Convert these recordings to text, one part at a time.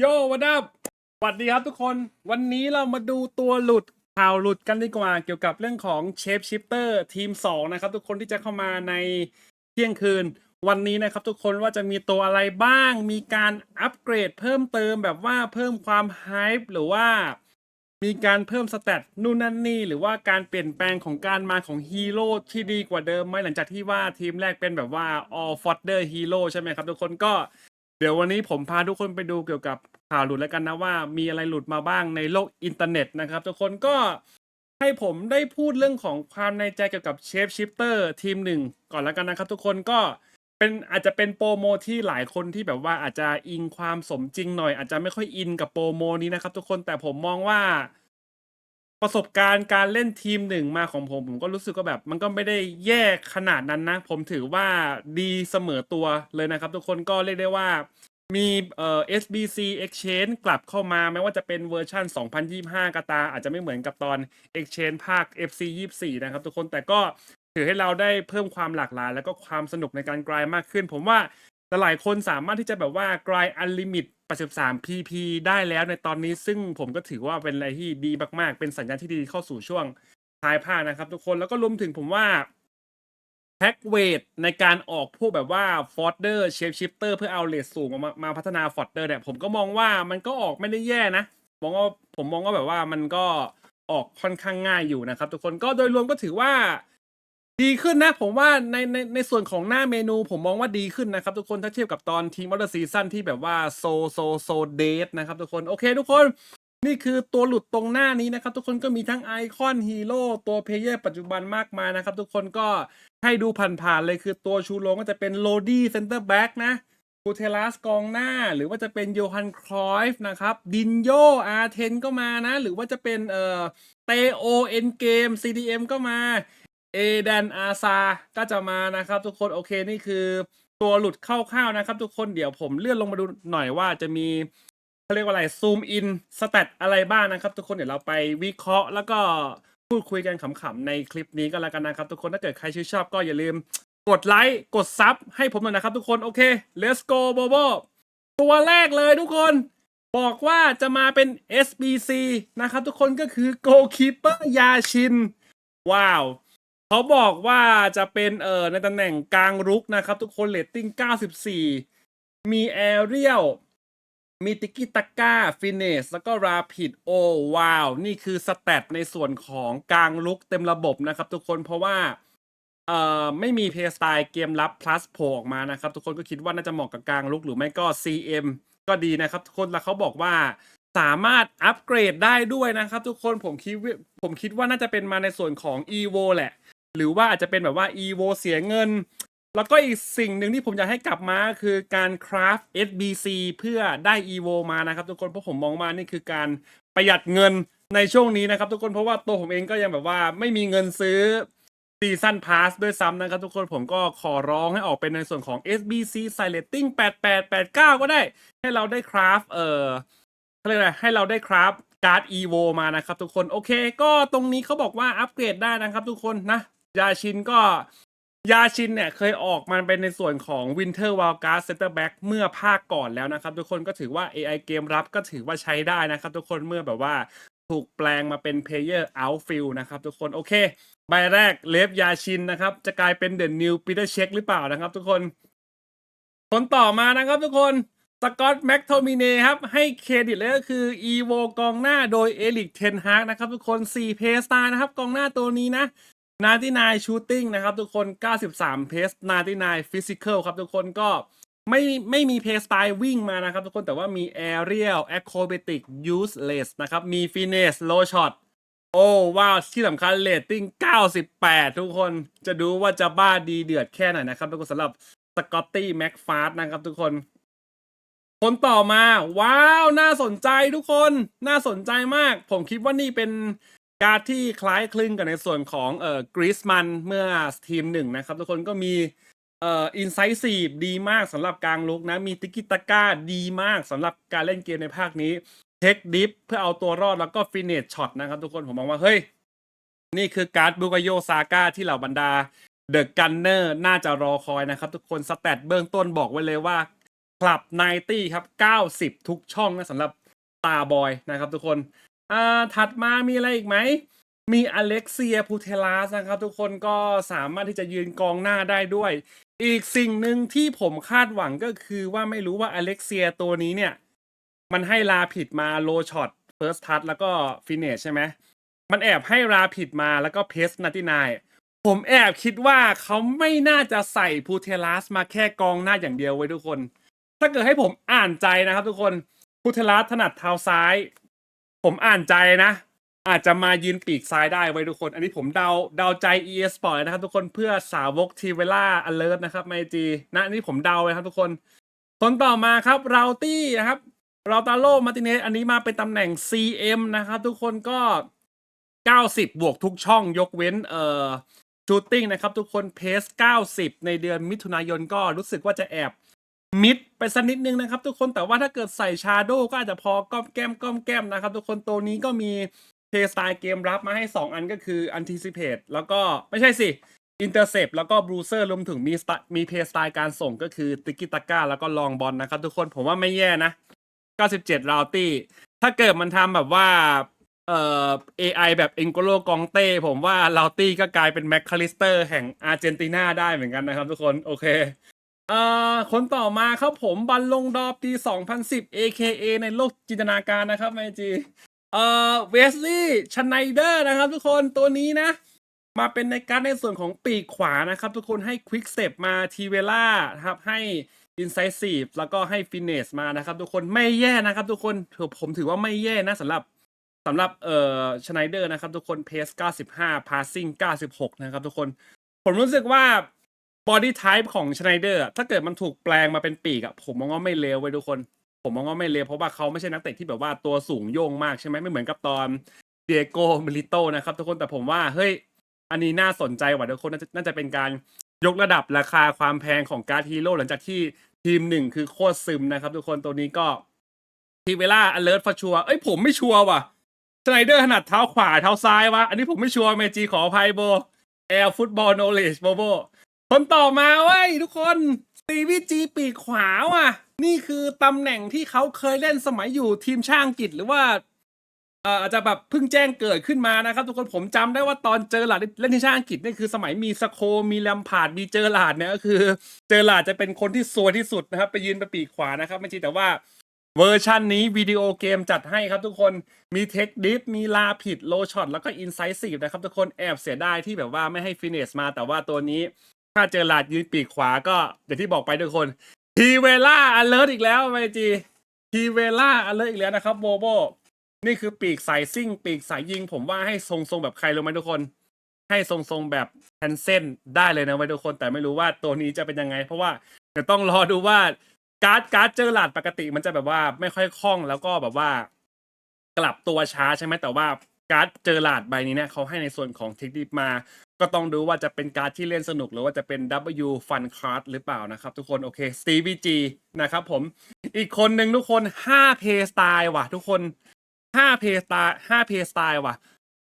โยวันดับสวัสดีครับทุกคน วันนี้เรามาดูตัวหลุดข่าวหลุดกันดีกว่า เกี่ยวกับเรื่องของเชฟชิปเตอร์ทีม 2 นะครับ ทุกคนที่จะเข้ามาในเที่ยงคืน วันนี้นะครับทุกคนว่าจะมีตัวอะไรบ้าง มีการอัปเกรดเพิ่มเติมแบบว่าเพิ่มความไฮป์หรือว่า มีการเพิ่มสเตตนู่นนั่นนี่หรือว่าการเปลี่ยนแปลงของการมาของฮีโร่ที่ดีกว่าเดิมไหมหลังจากที่ว่าทีมแรกเป็นแบบว่า all fodder hero ใช่ไหมครับทุกคนก็ เดี๋ยววันนี้ผมพาทุกคนไปดูเกี่ยวกับข่าวหลุดแล้วกันนะว่า มีอะไรหลุดมาบ้างในโลกอินเทอร์เน็ตนะครับ ทุกคนก็ให้ผมได้พูดเรื่องของความในใจเกี่ยวกับเชฟชิปเตอร์ทีมหนึ่งก่อนแล้วกันนะครับ ทุกคนก็เป็นอาจจะเป็นโปรโมที่หลายคนที่แบบว่าอาจจะอิงความสมจริงหน่อย อาจจะไม่ค่อยอินกับโปรโมนี้นะครับ ทุกคนแต่ผมมองว่า ประสบการณ์การเล่นทีมหนึ่งมาของผมผมก็รู้สึกว่าแบบ มันก็ไม่ได้แย่ขนาดนั้นนะ ผมถือว่าดีเสมอตัวเลยนะครับ ทุกคนก็เรียกได้ว่ามีเอ่อ SBC Exchange กลับเข้ามาไม่ว่าจะเป็นเวอร์ชัน2025กาตา อาจจะไม่เหมือนกับตอน Exchange ภาค FC 24นะครับทุกคนแต่ก็ถือให้เราได้เพิ่มความหลากหลาย แล้วก็ความสนุกในการกรายมากขึ้น ผมว่าหลายคนสามารถที่จะแบบว่ากรายอันลิมิต 83 PP ได้แล้วในตอนนี้ซึ่งผมก็ถือว่าเป็นอะไรที่ดีมากๆ เป็นสัญญาณที่ดีเข้าสู่ช่วงท้ายภาคนะครับ ทุกคนแล้วก็รวมถึงผมว่าแพ็กเวทในการออกพวกแบบว่าฟอร์เดอร์เชฟชิปเตอร์เพื่อเอาเลทสูงมามาพัฒนาฟอร์เดอร์เนี่ยผมก็มองว่ามันก็ออกไม่ได้แย่นะมองว่าผมมองว่าแบบว่ามันก็ออกค่อนข้างง่ายอยู่นะครับ ทุกคนก็โดยรวมก็ถือว่า ดีขึ้นนะ ผมว่าในในในส่วนของหน้าเมนูผมมองว่าดีขึ้นนะครับ ทุกคนถ้าเทียบกับตอนทีมวอเตอร์ซีซั่นที่แบบว่าโซโซโซเดทนะครับทุกคนโอเคทุกคนนี่คือตัวหลุดตรงหน้านี้นะครับ ทุกคนก็มีทั้งไอคอนฮีโร่ตัวเพลเยอร์ปัจจุบันมากมายนะครับ ทุกคนก็ให้ดูผ่านๆเลยคือตัวชูโรงก็จะเป็นโลดี้เซนเตอร์แบ็กนะกูเทลัสกองหน้า หรือว่าจะเป็นโยฮันครอยฟ์นะครับ ดินโยอาร์เทนก็มานะ หรือว่าจะเป็นเอ่อเตโอเอ็นเกม CDM ก็มา เอแดนอาซาก็จะมานะครับทุกคนโอเคนี่คือตัวหลุดคร่าวๆนะครับ ทุกคนเดี๋ยวผมเลื่อนลงมาดูหน่อยว่าจะมีเขาเรียกว่าอะไรซูมอินสเตตอะไรบ้างนะครับ ทุกคนเดี๋ยวเราไปวิเคราะห์ แล้วก็พูดคุยกันขำๆในคลิปนี้ก็แล้วกันนะครับ ทุกคนถ้าเกิดใครชื่นชอบก็อย่าลืมกดไลค์กดซับให้ผมหน่อยนะครับ ทุกคนโอเค let's go โบโบตัวแรกเลยทุกคน บอกว่าจะมาเป็น SBC นะครับ ทุกคนก็คือ goalkeeper ยาชิน ว้าว เขาบอกว่าจะเป็นเอ่อในตำแหน่งกลางรุกนะครับ ทุกคนเรตติ้ง 94 มีแอเรียลมีติกิตาก้าฟินเนสแล้วก็ราพิดโอว้าวนี่คือสแตทในส่วนของกลางลุกเต็มระบบนะครับ ทุกคนเพราะว่าเอ่อไม่มีเพย์สไตล์เกมรับ plus โผล่ออกมานะครับ ทุกคนก็คิดว่าน่าจะเหมาะกับกลางลุกหรือไม่ก็ CM ก็ดีนะครับ ทุกคนแล้วเขาบอกว่าสามารถอัปเกรดได้ด้วยนะครับ ทุกคนผมคิดว่าผมคิดว่าน่าจะเป็นมาในส่วนของ EVO แหละ หรือว่าอาจจะเป็นแบบว่า EVO เสียเงิน แล้วก็อีกสิ่งหนึ่งที่ผมอยากให้กลับมาคือการคราฟ SBC เพื่อได้ EVO มานะครับทุกคนเพราะผมมองว่านี่คือการประหยัดเงินในช่วงนี้นะครับทุกคนเพราะว่าตัวผมเองก็ยังแบบว่าไม่มีเงินซื้อซีซั n นพาสด้วยซ้ำนะครับทุกคนผมก็ขอร้องให้ออกเป็นในส่วนของ SBC ใส่ rating 8889 ก็ได้ ให้เราได้คราฟเอ่อเขาเรียกอะไรให้เราได้ครับการ์ด EVO มานะครับทุกคนโอเค ก็ตรงนี้เขาบอกว่าอัปเกรดได้นะครับทุกคนนะ ยาชินก็ยาชินเนี่ยเคยออกมาเป็นในส่วนของ Winter Wild Card Center Back เมื่อภาคก่อนแล้วนะครับ ทุกคนก็ถือว่า AI เกมรับก็ถือว่าใช้ได้นะครับ ทุกคนเมื่อแบบว่าถูกแปลงมาเป็น Player Outfield นะครับ ทุกคนโอเค ใบแรกเลฟยาชินนะครับ จะกลายเป็นเด e n นิวปีเตอร์เช็คหรือเปล่านะครับ ทุกคนคนต่อมานะครับทุกคนสกอตแม็กโทมิเนครับ ให้เครดิตเลยก็คือ EVO กองหน้าโดยเอลิกเทนฮากนะครับ ทุกคน4เพสตานะครับ กองหน้าตัวนี้นะ นาที่นายชูตติ้งนะครับทุกคน 93 เพสนาที่นายฟิสิก a l ครับทุกคนก็ไม่ไม่มีเพสไตล์วิ่งมานะครับทุกคนแต่ว่ามี Aerial Acrobatic Useless นะครับ มี Finesse Low Shot โอ้ว้าว ที่สำคัญเรตติ้ง 98 ทุกคนจะดูว่าจะบ้าดีเดือดแค่ไหนนะครับทุกคนสำหรับสกอตตี้แม็กฟาสนะครับทุกคน คนต่อมา ว้าว น่าสนใจทุกคนน่าสนใจมาก ผมคิดว่านี่เป็น การดที่คล้ายคลึงกับในส่วนของเอ่อกริสมันเมื่อทีมหนึ่งนะครับ ทุกคนก็มีเอ่ออินไซซีดีมากสำหรับกลางลุกนะ มีติกิตาก้าดีมากสำหรับการเล่นเกมในภาคนี้เทคดิฟเพื่อเอาตัวรอดแล้วก็ฟินเน h ช็อตนะครับ ทุกคนผมมองว่า เฮ้ย นี่คือการ์ดบุกโยซาก้าที่เหล่าบรรดาเดอะกันเนอร์น่าจะรอคอยนะครับ ทุกคนสแตทเบื้องต้นบอกไว้เลยว่าคลับ90ครับ 90 ทุกช่องนะสำหรับตาบอยนะครับ ทุกคน อ่าถัดมามีอะไรอีกไหม มีอเล็กเซียพูเทลัสนะครับ ทุกคนก็สามารถที่จะยืนกองหน้าได้ด้วย อีกสิ่งหนึ่งที่ผมคาดหวังก็คือว่าไม่รู้ว่าอเล็กเซียตัวนี้เนี่ย มันให้ลาผิดมาโลช็อตเฟิร์สทัชแล้วก็ฟินเนชใช่ไหมมันแอบให้ราผิดมาแล้วก็เพสนาตินายผมแอบคิดว่าเขาไม่น่าจะใส่พูเทลัสมาแค่กองหน้าอย่างเดียวไว้ทุกคน ถ้าเกิดให้ผมอ่านใจนะครับทุกคนพูเทลัสถนัดเท้าซ้าย ผมอ่านใจนะ อาจจะมายืนปีกซ้ายได้ไว้ทุกคน อันนี้ผมเดาเดาใจ EA Sport เลยนะครับทุกคนเพื่อสาวกทีเวล่าอเลิร์นะครับไมจีนะอันนี้ผมเดาเลยครับทุกคน คนต่อมาครับเราตี้นะครับเราตาโลมาติเนสอันนี้มาเป็นตำแหน่ง CM นะครับทุกคนก็ 90 บวกทุกช่องยกเว้นเอ่อชูตติ้งนะครับทุกคนเพส 90 ในเดือนมิถุนายนก็รู้สึกว่าจะแอบ มิดไปสักนิดนึงนะครับทุกคนแต่ว่าถ้าเกิดใส่ชาโดก็อาจจะพอก้อมแก้มก้อมแก้มนะครับทุกคนตัวนี้ก็มีเพย์สไตล์เกมรับมาให้ 2 อันก็คือ Anticipate แล้วก็ไม่ใช่สิ Intercept แล้วก็ Bruiser รวมถึงมีมีเพย์สไตล์การส่งก็คือติกิตาก้าแล้วก็ลองบอลนะครับทุกคนผมว่าไม่แย่นะ 97 ราวตี้ ถ้าเกิดมันทำแบบว่าเอ่อ AI แบบเอ็งโกโลกองเต้ ผมว่าลาวตี้ก็กลายเป็นแม็กคาลิสเตอร์แห่งอาร์เจนตินาได้เหมือนกันนะครับทุกคน โอเค เอ่อคนต่อมาครับผมบัลลงดอร์ปี 2010 AKA ในโลกจินตนาการนะครับไมจีเอ่อเวสลี่ชไนเดอร์นะครับทุกคนตัวนี้นะ มาเป็นในการในส่วนของปีกขวานะครับ ทุกคนให้ Quick Step มาทีเวล่าครับให้ Incisive แล้วก็ให้ Finesse มานะครับ ทุกคนไม่แย่นะครับ ทุกคนถือผมถือว่าไม่แย่นะสำหรับสำหรับเอ่อชไนเดอร์นะครับ ทุกคน Pace 95 Passing 96 นะครับ ทุกคน ผมรู้สึกว่า Body Type ของชไนเดอร์ถ้าเกิดมันถูกแปลงมาเป็นปีกอะผมมองว่าไม่เลวไว้ยทุกคน ผมมองว่าไม่เลวเพราะว่าเขาไม่ใช่นักเตะที่แบบว่าตัวสูงโยงมากใช่ไหมไม่เหมือนกับตอนเดียโกมิลิโตนะครับทุกคนแต่ผมว่าเฮ้ยอันนี้น่าสนใจว่ะทุกคนน่าจะน่าจะเป็นการยกระดับราคาความแพงของการ์ดฮีโร่หลังจากที่ทีมหนึ่งคือโคตรซึมนะครับ ทุกคนตัวนี้ก็ทีเวล่าอเลิร์ตฟอชัวเอ้ยผมไม่ชัวร์ว่ะสไนเดอร์ถนัดเท้าขวาเท้าซ้ายวะอันนี้ผมไม่ชัวร์เมจีขออภัยโบแอร์ฟุตบอลโนเลจโบโบ คนต่อมาเว้ยทุกคนตีวีจีปีกขวาว่ะ นี่คือตำแหน่งที่เขาเคยเล่นสมัยอยู่ทีมชาติอังกฤษหรือว่าเอ่ออาจจะแบบเพิ่งแจ้งเกิดขึ้นมานะครับ ทุกคนผมจำได้ว่าตอนเจอหลาดเล่นทีมชาติอังกฤษนี่คือสมัยมีสโคมีแลมพาร์ดมีเจอหลาดเนี่ยก็คือ เจอหลาดจะเป็นคนที่ซวยที่สุดนะครับ ไปยืนไปปีกขวานะครับไม่ใช่แต่ว่า เวอร์ชันนี้วิดีโอเกมจัดให้ครับทุกคนมีเทคดิฟมีลาผิดโลช็อตแล้วก็อินไซซีฟนะครับทุกคนแอบเสียดายที่แบบว่าไม่ให้ฟินเนสมาแต่ว่าตัวนี้ ถ้าเจอหลาดยืนปีกขวาก็อย่างที่บอกไปทุกคนทีเวล่าอเลิร์อีกแล้วไมจีทีเวล่าอเลิร์อีกแล้วนะครับโบโบนี่คือปีกสายซิ่ง ปีกสายยิง ผมว่าให้ทรงๆแบบใครรู้ไหมทุกคน ให้ทรงๆแบบแฮนเซนได้เลยนะไว้ทุกคน แต่ไม่รู้ว่าตัวนี้จะเป็นยังไง เพราะว่าเดี๋ยวต้องรอดูว่าการ์ดการ์ดเจอหลาดปกติมันจะแบบว่าไม่ค่อยคล่องแล้วก็แบบว่า กลับตัวช้าใช่ไหมแต่ว่า การ์ดเจอหลาดใบนี้เนี่ยเขาให้ในส่วนของเทคนิคมา ก็ต้องดูว่าจะเป็นการ์ดที่เล่นสนุกหรือว่าจะเป็น W Fun Card หรือเปล่านะครับ ทุกคนโอเค Stevie G นะครับผมอีกคนหนึ่งทุกคน5 Play Style ว่ะ ทุกคน5 Play Style 5 Play Style ว่ะ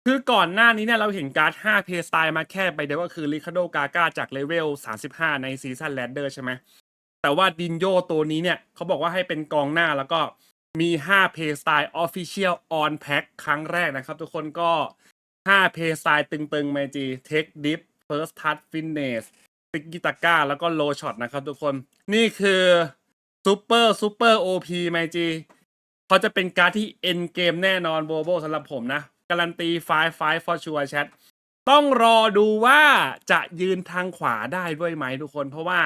คือก่อนหน้านี้เนี่ยเราเห็นการ์ด5 Play Style มาแค่ใบเดียวก็คือ Ricardo Gaga จากเลเวล 35 ในซีซันแ a ดเดอร์ใช่ไหมแต่ว่าดินโยตัวนี้เนี่ยเขาบอกว่าให้เป็นกองหน้าแล้วก็ มี5 Play Style Official On Pack ครั้งแรกนะครับ ทุกคนก็5 Play Style ตึงๆ m a g i Tech Dip First Touch Fitness ติกิตาก้าแล้วก็ Low Shot นะครับ ทุกคนนี่คือ Super Super OP m a g i เขาจะเป็นการดที่ end game แน่นอนโบโบสำหรับผมนะ การันตีไฟไฟ for sure chat ต้องรอดูว่าจะยืนทางขวาได้ด้วยไหมทุกคน เพราะว่า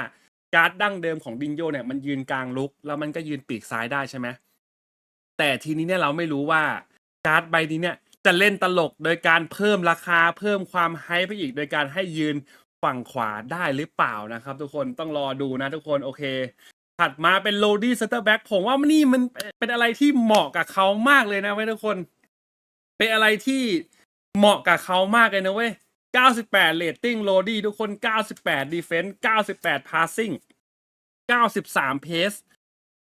การ์ดดั้งเดิมของดินโยเนี่ยมันยืนกลางลุก แล้วมันก็ยืนปีกซ้ายได้ใช่ไหม แต่ทีนี้เนี่ยเราไม่รู้ว่าการ์ดใบนี้เนี่ยจะเล่นตลกโดยการเพิ่มราคาเพิ่มความไฮไปอีกโดยการให้ยืนฝั่งขวาได้หรือเปล่านะครับ ทุกคนต้องรอดูนะทุกคนโอเค ถัดมาเป็นโ o ดี้เซตเตอร์แบ็กผมว่านี่มันเป็นอะไรที่เหมาะกับเขามากเลยนะเว้ยทุกคน เป็นอะไรที่เหมาะกับเขามากเลยนะเว้ย 98เรตติ้งโ o ดี้ทุกคน 98 Defense 98 Passing 93 Pace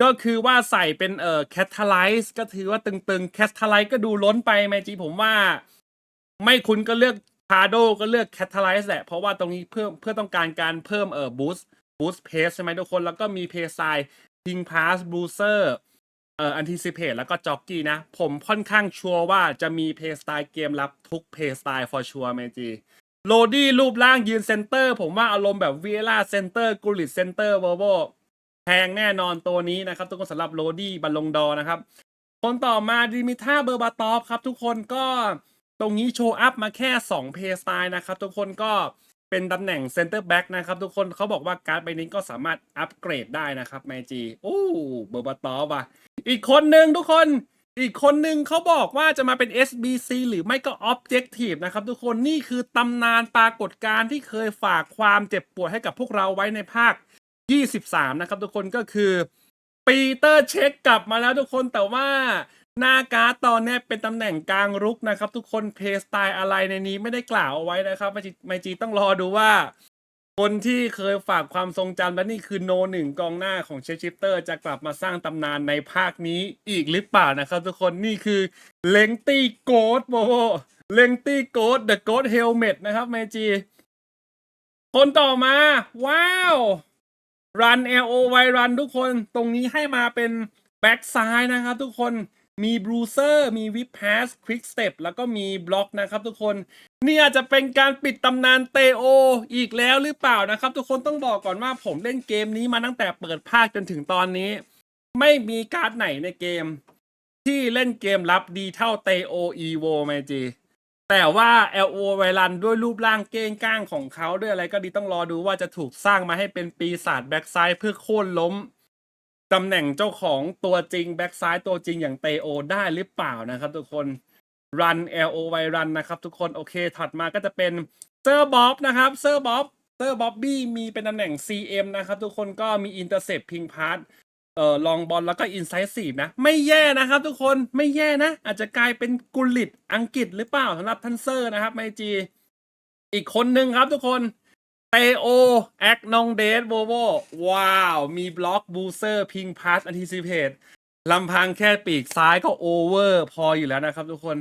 ก็คือว่าใส่เป็นเอ่อ Catalyze ก็ถือว่าตึงๆ Catalyze ก็ดูล้นไปไหมจีผมว่า ไม่คุณก็เลือก c a r d o ก็เลือก Catalyze แหละ เพราะว่าตรงนี้เพื่อเพื่อต้องการการเพิ่มเอ่อ boost boost pace ใช่ไหมทุกคนแล้วก็มี pace size พิงพาสบูเซอร์เอ่ออันทิซิเพตแล้วก็จ็อกกี้นะ ผมค่อนข้างชัวร์ว่าจะมีเพสไตล์เกมรับทุกเพสไตล์ for sure เมจีโรดี้รูปร่างยืนเซนเตอร์ ผมว่าอารมณ์แบบเวล่าเซนเตอร์กูริตเซนเตอร์เวอร์โบ แพงแน่นอนตัวนี้นะครับ ทุกคนสำหรับโรดี้บัลลงดอร์นะครับ คนต่อมาดิมิท่าเบอร์บาตอฟครับ ทุกคนก็ตรงนี้โชว์อัพมาแค่ 2 เพย์สไตล์นะครับ ทุกคนก็เป็นตำแหน่งเซนเตอร์แบ็กนะครับ ทุกคนเขาบอกว่าการ์ดใบนี้ก็สามารถอัปเกรดได้นะครับแมจีโอ้เบอร์บาตอฟอะอีกคนหนึ่งทุกคนอีกคนหนึ่งเขาบอกว่าจะมาเป็น SBC หรือไม่ก็ Objective นะครับ ทุกคนนี่คือตำนานปรากฏการณ์ที่เคยฝากความเจ็บปวดให้กับพวกเราไว้ในภาค 23 นะครับทุกคนก็คือปีเตอร์เช็คกลับมาแล้วทุกคนแต่ว่าหน้าการ์ดตอนนี้เป็นตำแหน่งกลางรุกนะครับ ทุกคนเพย์สไตล์อะไรในนี้ไม่ได้กล่าวเอาไว้นะครับไมจีไมจีต้องรอดูว่า คนที่เคยฝากความทรงจำและนี่คือโนหนึ่งกองหน้าของเชชิปเตอร์จะกลับมาสร้างตำนานในภาคนี้อีกหรือเปล่านะครับ ทุกคนนี่คือเลงตี้โกดโบเลงตี้โกดเดอะโกดเฮลเมตนะครับเมจีคนต่อมา ว้าว รัน L O Y รันทุกคนตรงนี้ให้มาเป็นแบ็กซ้ายนะครับทุกคนมีบรูเซอร์มีวิปพสควิกสเต็ปแล้วก็มีบล็อกนะครับทุกคน นี่อาจจะเป็นการปิดตำนานเตโออีกแล้วหรือเปล่านะครับ ทุกคนต้องบอกก่อนว่าผมเล่นเกมนี้มาตั้งแต่เปิดภาคจนถึงตอนนี้ ไม่มีการ์ดไหนในเกม ที่เล่นเกมรับดีเท่าเตโออีโวไมจี แต่ว่า LO ไวรันด้วยรูปร่างเก้งก้างของเขาด้วยอะไรก็ดีต้องรอดูว่าจะถูกสร้างมาให้เป็นปีศาจแบ็กไซด์เพื่อโค่นล้มตำแหน่งเจ้าของตัวจริงแบ็กซ้ายตัวจริงอย่างเตโอได้หรือเปล่านะครับทุกคน run L O Y run นนะครับทุกคนโอเคถัดมาก็จะเป็นเซอร์บ๊อบนะครับเซอร์บ๊อบเซอร์บ๊อบบี้มีเป็นตำแหน่ง CM นะครับทุกคนก็มี intercept ping pass เเออลองบอลแล้วก็ incisive นะ ไม่แย่นะครับทุกคนไม่แย่นะ อาจจะกลายเป็นกุลิตอังกฤษหรือเปล่าสำหรับทันเซอร์นะครับไมจีอีกคนหนึ่งครับทุกคนเตโอแอคนองเดสโบโบว้าว มีบล็อกบูเซอร์พิงพาสอันทิซิเพตลำพังแค่ปีกซ้ายก็โอเวอร์พออยู่แล้วนะครับทุกคน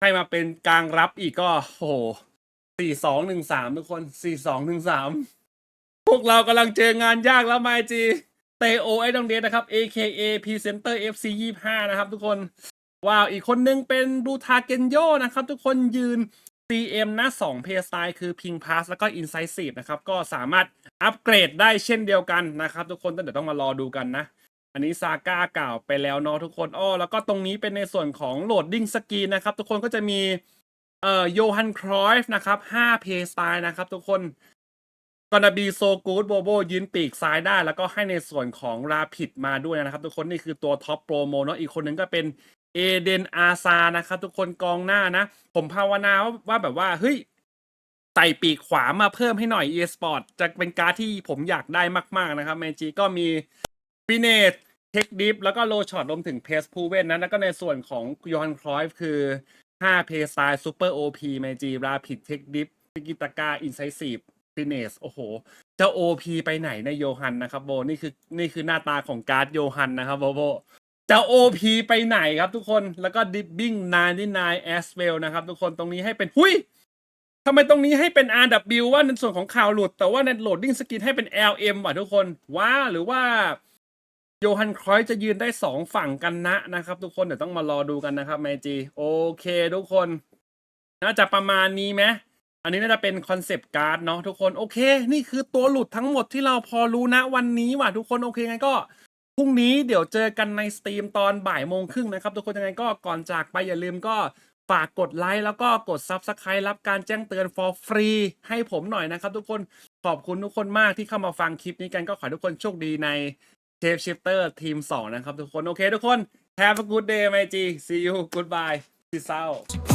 ให้มาเป็นกลางรับอีกก็โอ้โหสี่สองหนึ่งสามทุกคนสี่สองหนึ่งสามพวกเรากำลังเจองานยากแล้วไมจี เตโอไอดองเดสนะครับ AKA Presenter FC ยี่ห้านะครับทุกคน ว้าว อีกคนนึงเป็นบูทาเกนโยนะครับ ทุกคนยืน CM นะ2เพย์สไตล์คือ Ping Pass แล้วก็ Incisive นะครับ ก็สามารถอัปเกรดได้เช่นเดียวกันนะครับ ทุกคนต้องเดี๋ยวต้องมารอดูกันนะ อันนี้ซาก้ากล่าวไปแล้วเนาะทุกคนอ้อแล้วก็ตรงนี้เป็นในส่วนของโหลดดิ้งสกีนนะครับ ทุกคนก็จะมีเอ่อโยฮันครอยฟ์นะครับ5เพย์สไตล์นะครับ ทุกคน กอนาบีโซกูดโบโบยืนปีกซ้ายได้ แล้วก็ให้ในส่วนของราพิดมาด้วยนะครับ ทุกคนนี่คือตัวท็อปโปรโมเนาะอีกคนนึงก็เป็นเอเดนอาซานะครับ ทุกคนกองหน้านะ ผมภาวนาว่าวาแบบว่าเฮ้ยใส่ปีกขวามาเพิ่มให้หน่อย e sport จะเป็นการที่ผมอยากได้มาก ๆ นะครับแมจีก็มีฟิเนตเทคดิฟแล้วก็โลช็อตรวมถึงเพสพูเวนนะแล้วก็ในส่วนของยอนครอยฟคือ5เพสไตล์ซูเปอร์โอพีแมจีราพิดเทคดิฟติกิตากาอินไซซีฟ ฟิเนสโอ้โห เจ้า OP ไปไหนในะโยฮันนะครับโบนี่คือนี่คือหน้าตาของการ์ดโยฮันนะครับโบโบจะ OP ไปไหนครับทุกคนแล้วก็ Dipping 99 as well นะครับ ทุกคนตรงนี้ให้เป็นหุยทำไมตรงนี้ให้เป็น RW ว่าในส่วนของข่าวหลุด แต่ว่าในโหลดดิ้งสกินให้เป็น LM ว่ะทุกคนว้าหรือว่าโยฮันครอยจะยืนได้สองฝั่งกันนะนะครับ ทุกคนเดี๋ยวต้องมารอดูกันนะครับแมจีโอเค ทุกคน น่าจะประมาณนี้ไหม อันนี้น่าจะเป็นคอนเซปต์การ์ดเนาะทุกคนโอเค นี่คือตัวหลุดทั้งหมดที่เราพอรู้นะวันนี้ว่ะทุกคนโอเคงั้นก็พรุ่งนี้เดี๋ยวเจอกันในสตรีมตอนบ่ายโมงครึ่งนะครับ ทุกคนยังไงก็ก่อนจากไปอย่าลืมก็ฝากกดไลค์แล้วก็กด Subscribe รับการแจ้งเตือน for free ให้ผมหน่อยนะครับ ทุกคนขอบคุณทุกคนมากที่เข้ามาฟังคลิปนี้กันก็ขอให้ทุกคนโชคดีในเทปชิฟเตอร์ทีม 2 นะครับ ทุกคน โอเค ทุกคน Have a good day ไมจี see you goodbye peace out